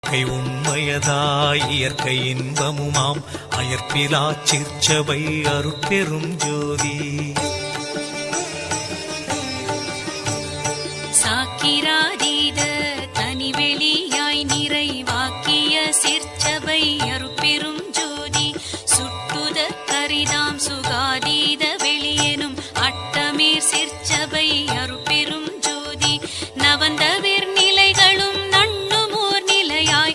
இயற்கை உண்மையதாய் இயற்கை இன்பமுமாம். அயற்பிலா சிற்சபை அருட்பெரும் ஜோதி. சாக்கிராதீத தனிவெளியாய் நிறைவாக்கிய சிற்சபை அருப்பெரும் ஜோதி. சுட்டுத கரிதாம் சுகாதீத வெளியெனும் அட்டமீர் சிற்சபை அருப்பெரும் ஜோதி. நவந்த